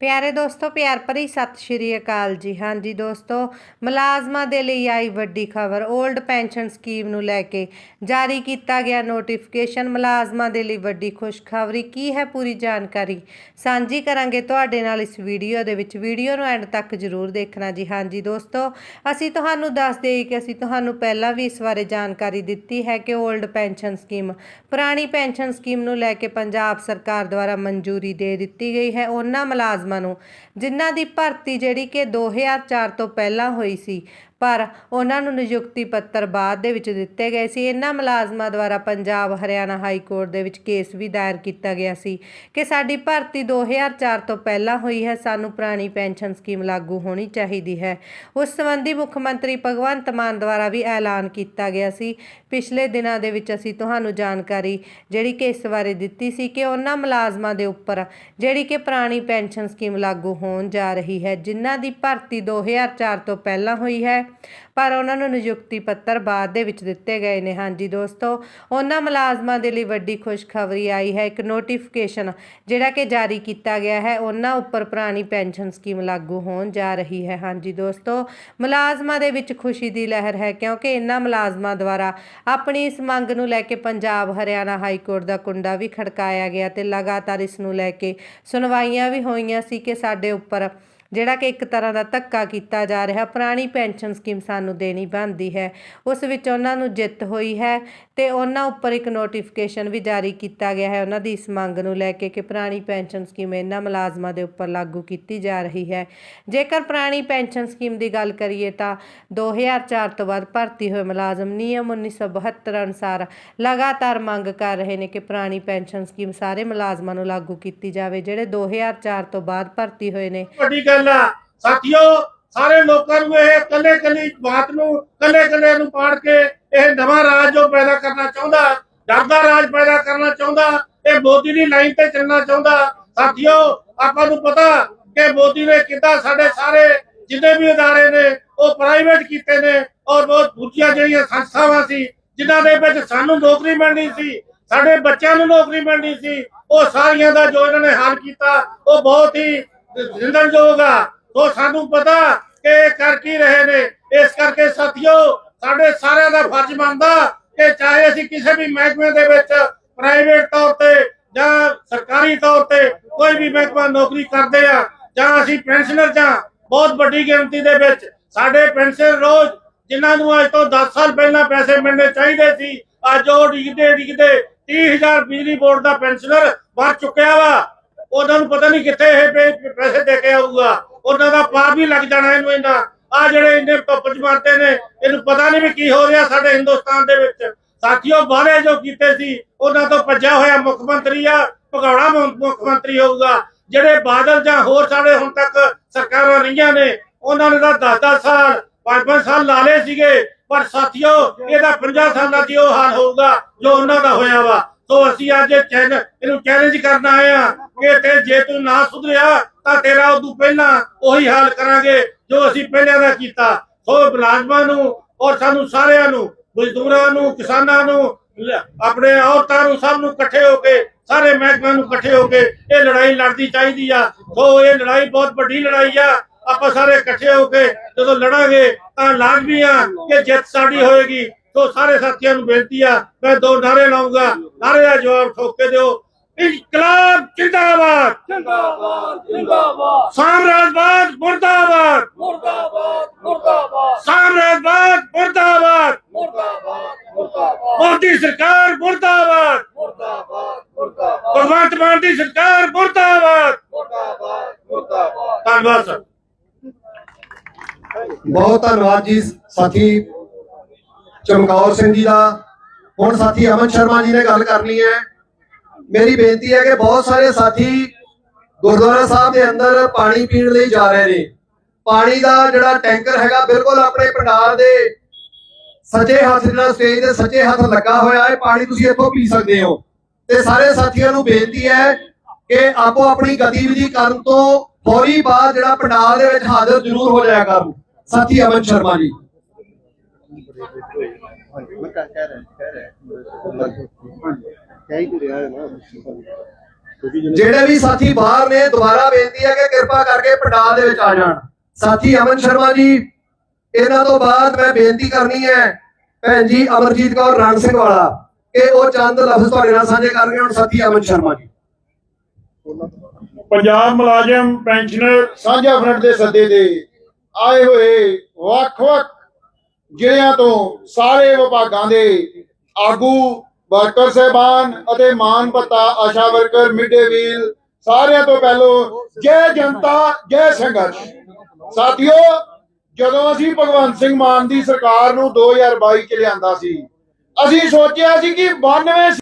ਪਿਆਰੇ ਦੋਸਤੋ, ਪਿਆਰ ਭਰੀ ਸਤਿ ਸ਼੍ਰੀ ਅਕਾਲ ਜੀ। ਹਾਂਜੀ ਦੋਸਤੋ, ਮੁਲਾਜ਼ਮਾਂ ਦੇ ਲਈ ਆਈ ਵੱਡੀ ਖਬਰ। 올ਡ ਪੈਨਸ਼ਨ ਸਕੀਮ ਨੂੰ ਲੈ ਕੇ ਜਾਰੀ ਕੀਤਾ ਗਿਆ ਨੋਟੀਫਿਕੇਸ਼ਨ ਮੁਲਾਜ਼ਮਾਂ ਦੇ ਲਈ ਵੱਡੀ ਖੁਸ਼ਖਬਰੀ ਕੀ ਹੈ ਪੂਰੀ ਜਾਣਕਾਰੀ ਸਾਂਝੀ ਕਰਾਂਗੇ ਤੁਹਾਡੇ ਨਾਲ ਇਸ ਵੀਡੀਓ ਦੇ ਵਿੱਚ। ਵੀਡੀਓ ਨੂੰ ਐਂਡ ਤੱਕ ਜ਼ਰੂਰ ਦੇਖਣਾ ਜੀ। ਹਾਂਜੀ ਦੋਸਤੋ, ਅਸੀਂ ਤੁਹਾਨੂੰ ਦੱਸ ਦੇਈਏ ਕਿ ਅਸੀਂ ਤੁਹਾਨੂੰ ਪਹਿਲਾਂ ਵੀ ਇਸ ਬਾਰੇ ਜਾਣਕਾਰੀ ਦਿੱਤੀ ਹੈ ਕਿ 올ਡ ਪੈਨਸ਼ਨ ਸਕੀਮ ਪੁਰਾਣੀ ਪੈਨਸ਼ਨ ਸਕੀਮ ਨੂੰ ਲੈ ਕੇ ਪੰਜਾਬ ਸਰਕਾਰ ਦੁਆਰਾ ਮਨਜ਼ੂਰੀ ਦੇ ਦਿੱਤੀ ਗਈ ਹੈ। ਉਹਨਾਂ ਮੁਲਾਜ਼ਮ ਨੂੰ। ਜਿਨ੍ਹਾਂ ਦੀ ਭਰਤੀ ਜਿਹੜੀ ਕਿ 2004 ਤੋਂ ਪਹਿਲਾਂ ਹੋਈ ਸੀ ਪਰ ਉਹਨਾਂ ਨੂੰ ਨਿਯੁਕਤੀ ਪੱਤਰ ਬਾਅਦ ਦੇ ਵਿੱਚ ਦਿੱਤੇ ਗਏ ਸੀ। ਇਹਨਾਂ ਮੁਲਾਜ਼ਮਾਂ ਦੁਆਰਾ ਪੰਜਾਬ, ਹਰਿਆਣਾ ਹਾਈ ਕੋਰਟ ਦੇ ਵਿੱਚ ਕੇਸ ਵੀ ਦਾਇਰ ਕੀਤਾ ਗਿਆ ਸੀ ਕਿ ਸਾਡੀ ਭਰਤੀ 2004 ਤੋਂ ਪਹਿਲਾਂ ਹੋਈ ਹੈ। ਸਾਨੂੰ ਪੁਰਾਣੀ ਪੈਨਸ਼ਨ ਸਕੀਮ ਲਾਗੂ ਹੋਣੀ ਚਾਹੀਦੀ ਹੈ। ਉਸ ਸੰਬੰਧੀ ਮੁੱਖ ਮੰਤਰੀ ਭਗਵੰਤ ਮਾਨ ਦੁਆਰਾ ਵੀ ਐਲਾਨ ਕੀਤਾ ਗਿਆ ਸੀ। ਪਿਛਲੇ ਦਿਨਾਂ ਦੇ ਵਿੱਚ ਅਸੀਂ ਤੁਹਾਨੂੰ ਜਾਣਕਾਰੀ ਜਿਹੜੀ ਕਿ ਇਸ ਬਾਰੇ ਦਿੱਤੀ ਸੀ ਕਿ ਉਹਨਾਂ ਮੁਲਾਜ਼ਮਾਂ ਦੇ ਉੱਪਰ ਜਿਹੜੀ ਕਿ ਪੁਰਾਣੀ ਪੈਨਸ਼ਨ ਸਕੀਮ ਲਾਗੂ ਹੋਣ ਜਾ ਰਹੀ ਹੈ, ਜਿਨ੍ਹਾਂ ਦੀ ਭਰਤੀ 2004 ਤੋਂ ਪਹਿਲਾਂ ਹੋਈ ਹੈ ਪਰ ਉਹਨਾਂ ਨੂੰ ਨਿਯੁਕਤੀ ਪੱਤਰ ਬਾਅਦ ਦੇ ਵਿੱਚ ਦਿੱਤੇ ਗਏ ਨੇ। ਹਾਂਜੀ ਦੋਸਤੋ, ਉਹਨਾਂ ਮੁਲਾਜ਼ਮਾਂ ਦੇ ਲਈ ਵੱਡੀ ਖੁਸ਼ਖਬਰੀ ਆਈ ਹੈ। ਇੱਕ ਨੋਟੀਫਿਕੇਸ਼ਨ ਜਿਹੜਾ ਕਿ ਜਾਰੀ ਕੀਤਾ ਗਿਆ ਹੈ, ਉਹਨਾਂ ਉੱਪਰ ਪੁਰਾਣੀ ਪੈਨਸ਼ਨ ਸਕੀਮ ਲਾਗੂ ਹੋਣ ਜਾ ਰਹੀ ਹੈ। ਹਾਂਜੀ ਦੋਸਤੋ, ਮੁਲਾਜ਼ਮਾਂ ਦੇ ਵਿੱਚ ਖੁਸ਼ੀ ਦੀ ਲਹਿਰ ਹੈ ਕਿਉਂਕਿ ਇਹਨਾਂ ਮੁਲਾਜ਼ਮਾਂ ਦੁਆਰਾ ਆਪਣੀ ਇਸ ਮੰਗ ਨੂੰ ਲੈ ਕੇ ਪੰਜਾਬ, ਹਰਿਆਣਾ ਹਾਈ ਕੋਰਟ ਦਾ ਕੁੰਡਾ ਵੀ ਖੜਕਾਇਆ ਗਿਆ ਤੇ ਲਗਾਤਾਰ ਇਸ ਨੂੰ ਲੈ ਕੇ ਸੁਣਵਾਈਆਂ ਵੀ ਹੋਈਆਂ ਸੀ ਕਿ ਸਾਡੇ ਉੱਪਰ ਜਿਹੜਾ ਕਿ ਇੱਕ ਤਰ੍ਹਾਂ ਦਾ ਧੱਕਾ ਕੀਤਾ ਜਾ ਰਿਹਾ, ਪੁਰਾਣੀ ਪੈਨਸ਼ਨ ਸਕੀਮ ਸਾਨੂੰ ਦੇਣੀ ਬਣਦੀ ਹੈ। ਉਸ ਵਿੱਚ ਉਹਨਾਂ ਨੂੰ ਜਿੱਤ ਹੋਈ ਹੈ ਤੇ ਉਹਨਾਂ ਉੱਪਰ ਇੱਕ ਨੋਟੀਫਿਕੇਸ਼ਨ ਵੀ ਜਾਰੀ ਕੀਤਾ ਗਿਆ ਹੈ। ਉਹਨਾਂ ਦੀ ਇਸ ਮੰਗ ਨੂੰ ਲੈ ਕੇ ਕਿ ਪੁਰਾਣੀ ਪੈਨਸ਼ਨ ਸਕੀਮ ਇਹਨਾਂ ਮੁਲਾਜ਼ਮਾਂ ਦੇ ਉੱਪਰ ਲਾਗੂ ਕੀਤੀ ਜਾ ਰਹੀ ਹੈ। ਜੇਕਰ ਪੁਰਾਣੀ ਪੈਨਸ਼ਨ ਸਕੀਮ ਦੀ ਗੱਲ ਕਰੀਏ ਤਾਂ 2004 ਤੋਂ ਬਾਅਦ ਭਰਤੀ ਹੋਏ ਮੁਲਾਜ਼ਮ ਨਿਯਮ 1972 ਅਨੁਸਾਰ ਲਗਾਤਾਰ ਮੰਗ ਕਰ ਰਹੇ ਨੇ ਕਿ ਪੁਰਾਣੀ ਪੈਨਸ਼ਨ ਸਕੀਮ ਸਾਰੇ ਮੁਲਾਜ਼ਮਾਂ ਨੂੰ ਲਾਗੂ ਕੀਤੀ ਜਾਵੇ, ਜਿਹੜੇ 2004 ਤੋਂ ਬਾਅਦ ਭਰਤੀ ਹੋਏ ਨੇ। ਵੱਡੀ ਗੱਲ ਆ। ਸਾਥੀਓ, ਸਾਰੇ ਲੋਕਾਂ ਨੂੰ ਇਹ ਕੱਲੇ ਕੱਲੀ ਬਾਤ ਨੂੰ ਕੱਲੇ ਕੱਲੇ ਨੂੰ ਪਾੜ ਕੇ ਇਹ ਨਵਾਂ ਰਾਜ ਜੋ ਪੈਦਾ ਕਰਨਾ ਚਾਹੁੰਦਾ ਡਰ ਰਾਜ ਪੈਦਾ ਕਰਨਾ ਚਾਹੁੰਦਾ, ਇਹ ਮੋਦੀ ਦੀ ਲਾਈਨ ਤੇ ਚੱਲਣਾ ਚਾਹੁੰਦਾ। ਸਾਥੀਓ, ਆਪਾਂ ਨੂੰ ਪਤਾ ਕਿ ਮੋਦੀ ਨੇ ਕਿੱਦਾਂ ਸਾਡੇ ਸਾਰੇ ਜਿੰਨੇ ਵੀ ਅਦਾਰੇ ਨੇ, ਉਹ ਪ੍ਰਾਈਵੇਟ ਕੀਤੇ ਨੇ, ਔਰ ਬਹੁਤ ਦੂਜੀਆਂ ਜਿਹੜੀਆਂ ਸੰਸਥਾਵਾਂ ਸੀ, ਜਿਨ੍ਹਾਂ ਦੇ ਵਿੱਚ ਸਾਨੂੰ ਨੌਕਰੀ ਮਿਲਣੀ ਸੀ, ਸਾਡੇ ਬੱਚਿਆਂ ਨੂੰ ਨੌਕਰੀ ਮਿਲਣੀ ਸੀ, ਉਹ ਸਾਰੀਆਂ ਦਾ ਜੋ ਇਹਨਾਂ ਨੇ ਹੱਲ ਕੀਤਾ, ਉਹ ਬਹੁਤ ਹੀ ਜ਼ਿੰਦਨਯੋਗ ਆ ਉਹ ਸਾਨੂੰ ਪਤਾ ਕਿ ਇਹ ਕਰ ਕੀ ਰਹੇ ਨੇ। ਇਸ ਕਰਕੇ ਸਾਥੀਓ, ਸਾਡੇ ਸਾਰਿਆਂ ਦਾ ਫਰਜ਼ ਬਣਦਾ ਕਿ ਚਾਹੇ ਅਸੀਂ ਕਿਸੇ ਵੀ ਮਹਿਕਮੇ ਦੇ ਵਿੱਚ ਪ੍ਰਾਈਵੇਟ ਤੌਰ ਤੇ ਜਾਂ ਸਰਕਾਰੀ ਤੌਰ ਤੇ ਕੋਈ ਵੀ ਮਹਿਕਮਾ ਨੌਕਰੀ ਕਰਦੇ ਆ, ਜਾਂ ਅਸੀਂ ਪੈਨਸ਼ਨਰ ਜਾਂ ਬਹੁਤ ਵੱਡੀ ਗਿਣਤੀ ਦੇ ਵਿੱਚ ਸਾਡੇ ਪੈਨਸ਼ਨ ਰੋਜ਼ ਜਿਨ੍ਹਾਂ ਨੂੰ ਅੱਜ ਤੋਂ 10 ਸਾਲ ਪਹਿਲਾਂ ਪੈਸੇ ਮਿਲਣੇ ਚਾਹੀਦੇ ਸੀ, ਅੱਜ ਉਹ ਡਿੱਗਦੇ ਡਿੱਗਦੇ 30000 ਬਿਜਲੀ ਬੋਰਡ ਦਾ ਪੈਨਸ਼ਨਰ ਵਰ ਚੁੱਕਿਆ ਵਾ। ਉਹਨਾਂ ਨੂੰ ਪਤਾ ਨਹੀਂ ਕਿੱਥੇ ਇਹ ਪੈਸੇ ਦੇ ਕੇ ਆਊਗਾ। ਉਹਨਾਂ ਦਾ ਪਾਪ ਵੀ ਲੱਗ ਜਾਣਾ ਇਹਨੂੰ ਇਹਨਾਂ ਆ ਜਿਹੜੇ ਇੰਨੇ ਧੁੱਪ ਚ ਨੇ, ਇਹਨੂੰ ਪਤਾ ਨਹੀਂ ਵੀ ਕੀ ਹੋ ਰਿਹਾ ਸਾਡੇ ਹਿੰਦੁਸਤਾਨ ਦੇ ਵਿੱਚ। ਸਾਥੀਓ ਬਾਹਰੇ ਜੋ ਕੀਤੇ ਸੀ, ਉਹਨਾਂ ਤੋਂ ਭੱਜਿਆ ਹੋਇਆ ਮੁੱਖ ਮੰਤਰੀ ਆ, ਭਗੌੜਾ ਮੁੱਖ ਮੰਤਰੀ ਹੋਊਗਾ। ਜਿਹੜੇ ਬਾਦਲ ਜਾਂ ਹੋਰ ਸਾਡੇ ਹੁਣ ਤੱਕ ਸਰਕਾਰਾਂ ਰਹੀਆਂ ਨੇ, ਉਹਨਾਂ ਨੇ ਤਾਂ 10-10 ਸਾਲ 5-5 ਸਾਲ ਲਾ ਲਏ ਸੀਗੇ। ਪਰ ਸਾਥੀਓ, ਇਹਦਾ 50 ਸਾਲਾਂ ਦੀ ਉਹ ਹਾਲ ਹੋਊਗਾ, ਜੋ ਉਹਨਾਂ ਦਾ ਹੋਇਆ ਵਾ। ਸੋ ਅਸੀਂ ਅੱਜ ਇਹ ਚੈਨ ਇਹਨੂੰ ਚੈਲੰਜ ਕਰਨ ਆਏ ਆ ਕਿ ਤੇ ਜੇ ਤੂੰ ਨਾ ਸੁਧਰਿਆ, ਤਾਂ ਤੇਰਾ ਉਦੋਂ ਪਹਿਲਾਂ ਉਹੀ ਹਾਲ ਕਰਾਂਗੇ ਜੋ ਅਸੀਂ ਪਹਿਲਾਂ ਦਾ ਕੀਤਾ। ਸੋ ਮੁਲਾਜ਼ਮਾਂ ਨੂੰ ਔਰ ਸਾਨੂੰ ਸਾਰਿਆਂ ਨੂੰ, ਮਜ਼ਦੂਰਾਂ ਨੂੰ, ਕਿਸਾਨਾਂ ਨੂੰ ਆਪਣੇ ਔਰਤਾਂ ਨੂੰ ਸਭ ਨੂੰ ਇਕੱਠੇ ਹੋ ਕੇ, ਸਾਰੇ ਮਹਿਕਮਿਆਂ ਨੂੰ ਇਕੱਠੇ ਹੋ ਕੇ ਇਹ ਲੜਾਈ ਲੜਨੀ ਚਾਹੀਦੀ ਆ। ਸੋ ਇਹ ਲੜਾਈ ਬਹੁਤ ਵੱਡੀ ਲੜਾਈ ਆ। ਆਪਾਂ ਸਾਰੇ ਇਕੱਠੇ ਹੋ ਕੇ ਜਦੋਂ ਲੜਾਂਗੇ, ਤਾਂ ਲਾਜ਼ਮੀ ਆ ਕਿ ਜਿੱਤ ਸਾਡੀ ਹੋਏਗੀ। ਸੋ ਸਾਰੇ ਸਾਥੀਆਂ ਨੂੰ ਬੇਨਤੀ ਆ, ਮੈਂ ਦੋ ਨਾਰੇ ਲਾਉਂਗਾ। ਨਾਰੇ ਦਾ ਜਵਾਬ ਠੋਕ ਕੇ ਦਿਓ। ਇਨਕਲਾਬ ਜਿੰਦਾਬਾਦ ਜਿੰਦਾਬਾਦ ਜਿੰਦਾਬਾਦ ਸਾਮਰਾਜਵਾਦ ਮੁਰਦਾਬਾਦ ਮੁਰਦਾਬਾਦ ਮੁਰਦਾਬਾਦ ਸਾਮਰਾਜਵਾਦ ਮੁਰਦਾਬਾਦ ਮੁਰਦਾਬਾਦ ਮੁਰਦਾਬਾਦ ਮੋਦੀ ਸਰਕਾਰ ਮੁਰਦਾਬਾਦ ਮੁਰਦਾਬਾਦ ਮੁਰਦਾਬਾਦ ਭਗਵੰਤ ਮਾਨ ਦੀ ਸਰਕਾਰ ਮੁਰਦਾਬਾਦ ਮੁਰਦਾਬਾਦ ਮੁਰਦਾਬਾਦ ਧੰਨਵਾਦ ਸਰ ਬਹੁਤ ਧੰਨਵਾਦ ਜੀ ਸਾਥੀ ਚਮਕੌਰ ਸਿੰਘ ਜੀ ਦਾ ਹੁਣ ਸਾਥੀ ਅਮਨ ਸ਼ਰਮਾ ਜੀ ਨੇ ਗੱਲ ਕਰਨੀ ਹੈ ਮੇਰੀ ਬੇਨਤੀ ਹੈ ਕਿ ਬਹੁਤ ਸਾਰੇ ਸਾਥੀ ਗੁਰਦੁਆਰਾ ਸਾਹਿਬ ਦੇ ਅੰਦਰ ਪਾਣੀ ਪੀਣ ਲਈ ਜਾ ਰਹੇ ਨੇ। ਪਾਣੀ ਦਾ ਜਿਹੜਾ ਟੈਂਕਰ ਹੈਗਾ, ਬਿਲਕੁਲ ਆਪਣੇ ਪੰਡਾਲ ਦੇ ਸੱਜੇ ਹੱਥ ਜਿਹੜਾ ਸਟੇਜ ਦੇ ਸੱਜੇ ਹੱਥ ਲੱਗਾ ਹੋਇਆ ਹੈ। ਪਾਣੀ ਤੁਸੀਂ ਇੱਥੋਂ ਪੀ ਸਕਦੇ ਹੋ। ਤੇ ਸਾਰੇ ਸਾਥੀਆਂ ਨੂੰ ਬੇਨਤੀ ਹੈ ਕਿ ਆਪੋ ਆਪਣੀ ਗਤੀਵਿਧੀ ਕਰਨ ਤੋਂ ਫੌਰੀ ਬਾਅਦ ਜਿਹੜਾ ਪੰਡਾਲ ਦੇ ਵਿੱਚ ਹਾਜ਼ਰ ਜ਼ਰੂਰ ਹੋ ਜਾਇਆ ਕਰਨ ਸਾਥੀ ਅਮਨ ਸ਼ਰਮਾ ਜੀ। ਕਹਿ ਹੀ ਰਿਹਾ ਹੈ ਨਾ ਜਿਹੜੇ ਵੀ ਸਾਥੀ ਬਾਹਰ ਨੇ ਦੁਬਾਰਾ ਬੇਨਤੀ ਹੈ ਕਿ ਕਿਰਪਾ ਕਰਕੇ ਪੰਡਾਲ ਦੇ ਵਿੱਚ ਆ ਜਾਣ। ਸਾਥੀ ਅਮਨ ਸ਼ਰਮਾ ਜੀ ਇਹਨਾਂ ਤੋਂ ਬਾਅਦ ਮੈਂ ਬੇਨਤੀ ਕਰਨੀ ਹੈ ਭੈਣ ਜੀ ਅਮਰਜੀਤ ਕੌਰ ਰਣ ਸਿੰਘ ਵਾਲਾ ਕਿ ਉਹ ਚੰਦ ਲਫ਼ਜ਼ ਤੁਹਾਡੇ ਨਾਲ ਸਾਂਝੇ ਕਰਨਗੇ ਹੁਣ ਸਾਥੀ ਅਮਨ ਸ਼ਰਮਾ ਜੀ। ਪੰਜਾਬ ਮੁਲਾਜ਼ਮ ਪੈਨਸ਼ਨਰ ਸਾਂਝਾ ਫਰੰਟ ਦੇ ਸੱਦੇ ਤੇ ਆਏ ਹੋਏ ਵੱਖ-ਵੱਖ ਜ਼ਿਲ੍ਹਿਆਂ ਤੋਂ ਸਾਰੇ ਵਿਭਾਗਾਂ ਦੇ ਆਗੂ ਵਰਕਰ ਸਹਿਬਾਨ ਅਤੇ ਮਾਨ ਭੱਤਾ ਆਸ਼ਾ ਵਰਕਰ, ਮਿਡੇ ਵੀਲ, ਸਾਰਿਆਂ ਤੋਂ ਪਹਿਲੋ ਜੈ ਜਨਤਾ, ਜੈ ਸੰਘਰਸ਼। ਸਾਥੀਓ, ਜਦੋਂ ਅਸੀਂ ਭਗਵੰਤ ਸਿੰਘ ਮਾਨ ਦੀ ਸਰਕਾਰ ਨੂੰ 2022 ਚ ਲਿਆਂਦਾ ਸੀ, ਅਸੀਂ ਸੋਚਿਆ ਸੀ ਕਿ 92